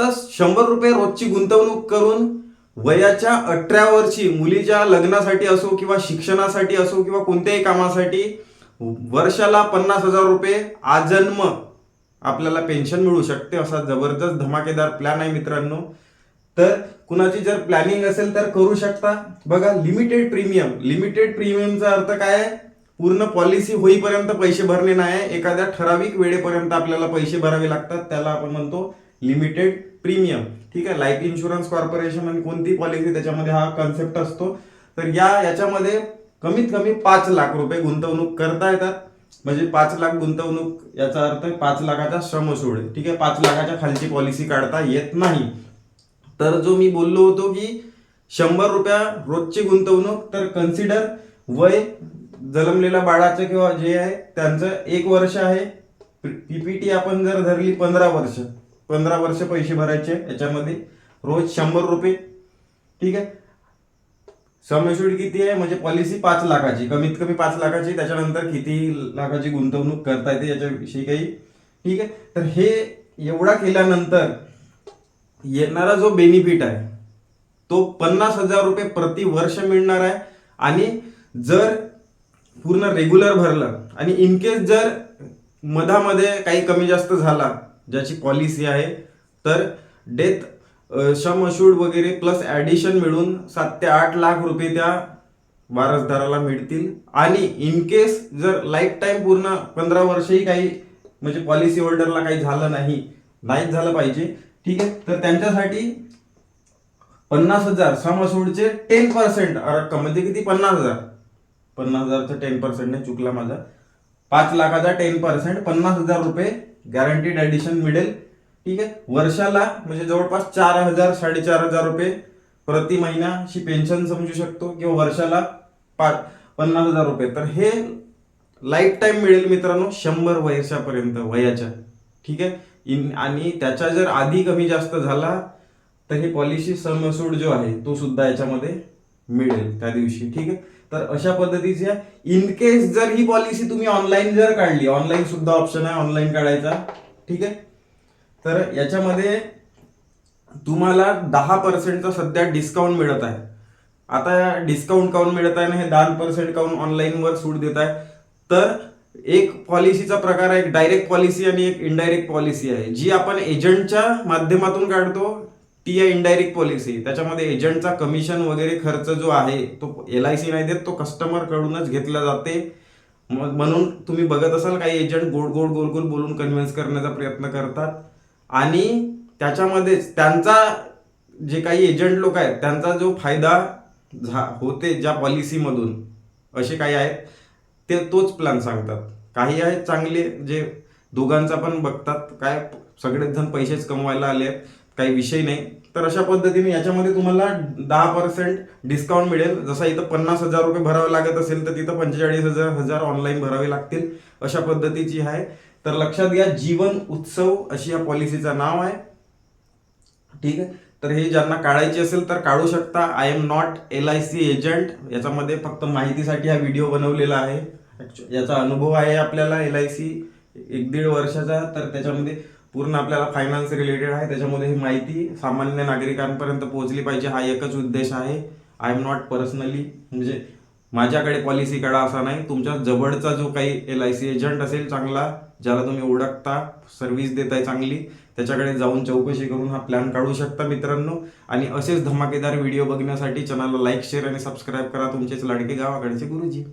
शंभर रुपये रोजची गुंतवणूक करून वयाच्या अठरा वर्षी मुलीच्या लग्नासाठी असो किंवा शिक्षणासाठी असो किंवा कोणत्याही कामासाठी वर्षाला पन्नास हजार रुपये आजन्म आपल्याला पेन्शन मिळू शकते. असा जबरदस्त धमाकेदार प्लॅन आहे मित्रांनो. तर कुणाची जर प्लॅनिंग असेल तर करू शकता. बघा लिमिटेड प्रीमियम लिमिटेड प्रीमियमचा अर्थ काय आहे? पूर्ण पॉलिसी होईपर्यंत पैसे भरले नाही. एखाद्या ठराविक वेळेपर्यंत आपल्याला पैसे भरावे लागतात. त्याला आपण म्हणतो लिमिटेड प्रीमियम ठीक आहे? लाईफ इन्शुरन्स कॉर्पोरेशन आणि कोणती पॉलिसी त्याच्यामध्ये हा कन्सेप्ट असतो. तर या याच्यामध्ये कमीत कमी पाच लाख रुपये गुंतवणूक करता येतात. म्हणजे पाच लाख गुंतवणूक याचा अर्थ पाच लाखाचा श्रमसूड ठीक आहे? पाच लाखाच्या खालची पॉलिसी काढता येत नाही. तर जो मी बोललो होतो की शंभर रुपया रोजची गुंतवणूक तर कन्सिडर वय जन्मलेल्या बाळाचं किंवा जे आहे त्यांचं एक वर्ष आहे. पीपीटी आपण जर धरली पंधरा वर्ष पंधरा वर्ष पैसे भरायचे याच्यामध्ये. रोज शंभर रुपये. ठीक आहे? समशूड किती आहे? म्हणजे पॉलिसी पाच लाखाची. कमीत कमी पाच लाखाची. त्याच्यानंतर किती लाखाची गुंतवणूक करता येते याच्याविषयी काही. ठीक आहे? तर हे एवढा केल्यानंतर येणारा जो बेनिफिट आहे तो पन्नास हजार रुपये प्रति वर्ष मिळणार आहे. आणि जर पूर्ण रेग्युलर भरलं आणि इन केस जर मधामध्ये काही कमी जास्त झाला ज्याची पॉलिसी आहे. तर डेथ शम अशूड वगैरे प्लस ॲडिशन मिळून सात ते आठ लाख रुपये त्या वारसदाराला मिळतील. आणि इन केस जर लाईफ टाईम पूर्ण पंधरा वर्षही काही म्हणजे पॉलिसी होल्डरला काही झालं नाही नाहीच झालं पाहिजे. ठीक आहे? तर त्यांच्यासाठी पन्नास हजार समसूडचे टेन पर्सेंट रक्कम. म्हणजे किती? पन्नास हजार. पन्नास हजारचं टेन पर्सेंट नाही चुकला माझा. पाच लाखाचा टेन पर्सेंट पन्नास हजार रुपये गॅरंटीड ॲडिशन मिळेल ठीक आहे? वर्षाला म्हणजे जवळपास चार हजार साडेचार हजार रुपये प्रति महिन्याची पेन्शन समजू शकतो किंवा वर्षाला पाच पन्नास हजार रुपये. तर हे लाईफ टाईम मिळेल मित्रांनो शंभर वर्षापर्यंत वयाच्या. ठीक आहे? इन आणि त्याच्या जर आधी कमी जास्त झाला तर ही पॉलिसी समसूड जो आहे तो सुद्धा याच्यामध्ये मिळेल त्या दिवशी. ठीक आहे? तर अशा पद्धतीची आहे. इन केस जर ही पॉलिसी तुम्ही ऑनलाईन जर काढली ऑनलाईन सुद्धा ऑप्शन आहे ऑनलाईन काढायचा. ठीक आहे? तर याच्यामध्ये तुम्हाला दहा पर्सेंटचा सध्या डिस्काउंट मिळत आहे. आता डिस्काउंट काऊन मिळत आहे ना हे दहा पर्सेंट काउन ऑनलाईनवर सूट देत आहे? तर एक पॉलिसीचा प्रकार आहे एक डायरेक्ट पॉलिसी आणि एक इनडायरेक्ट पॉलिसी आहे. जी आपण एजंटच्या माध्यमातून काढतो ती आहे इनडायरेक्ट पॉलिसी त्याच्यामध्ये एजंटचा कमिशन वगैरे खर्च जो आहे तो एल आय सी नाही देत तो कस्टमरकडूनच घेतला जाते. मग म्हणून तुम्ही बघत असाल काही एजंट गोड गोड गोल गोल बोलून कन्व्हिन्स करण्याचा प्रयत्न करतात. आणि त्याच्यामध्येच त्यांचा जे काही एजंट लोक आहेत त्यांचा जो फायदा झा होते ज्या पॉलिसीमधून असे काही आहेत ते तोच प्लॅन सांगतात. काही आहेत चांगले जे दोघांचा पण बघतात काय सगळेच जण पैसेच कमवायला आले आहेत काही विषय नाही. तर अशा पद्धतीने याच्यामध्ये तुम्हाला दहा पर्सेंट डिस्काउंट मिळेल. जसा इथं पन्नास हजार रुपये भरावे लागत असेल तर तिथं पंचेचाळीस हजार हजार ऑनलाईन भरावे लागतील. अशा पद्धतीची आहे. तर लक्षात घ्या जीवन उत्सव अशी या पॉलिसीचं नाव आहे. ठीक आहे? तर हे ज्यांना काढायची असेल तर काढू शकता. I am not L I C agent याच्यामध्ये फक्त माहितीसाठी हा व्हिडिओ बनवलेला आहे. याचा अनुभव आहे आपल्याला एल आय सी एक दीड वर्षाचा. तर त्याच्यामध्ये पूर्ण आपल्याला फायनान्स रिलेटेड आहे. त्याच्यामध्ये ही माहिती सामान्य नागरिकांपर्यंत पोहोचली पाहिजे. हा एकच उद्देश आहे. आय एम नॉट पर्सनली म्हणजे माझ्याकडे पॉलिसी कडा असा नाही. तुमच्या जवळचा जो काही एल आय सी एजंट असेल चांगला ज्याला तुम्ही ओळखता सर्व्हिस देताय चांगली त्याच्याकडे जाऊन चौकशी करून हा प्लॅन काढू शकता मित्रांनो. आणि असेच धमाकेदार व्हिडिओ बघण्यासाठी चॅनलला लाईक शेअर आणि सबस्क्राईब करा. तुमचेच लाडके गावाकडचे गुरुजी.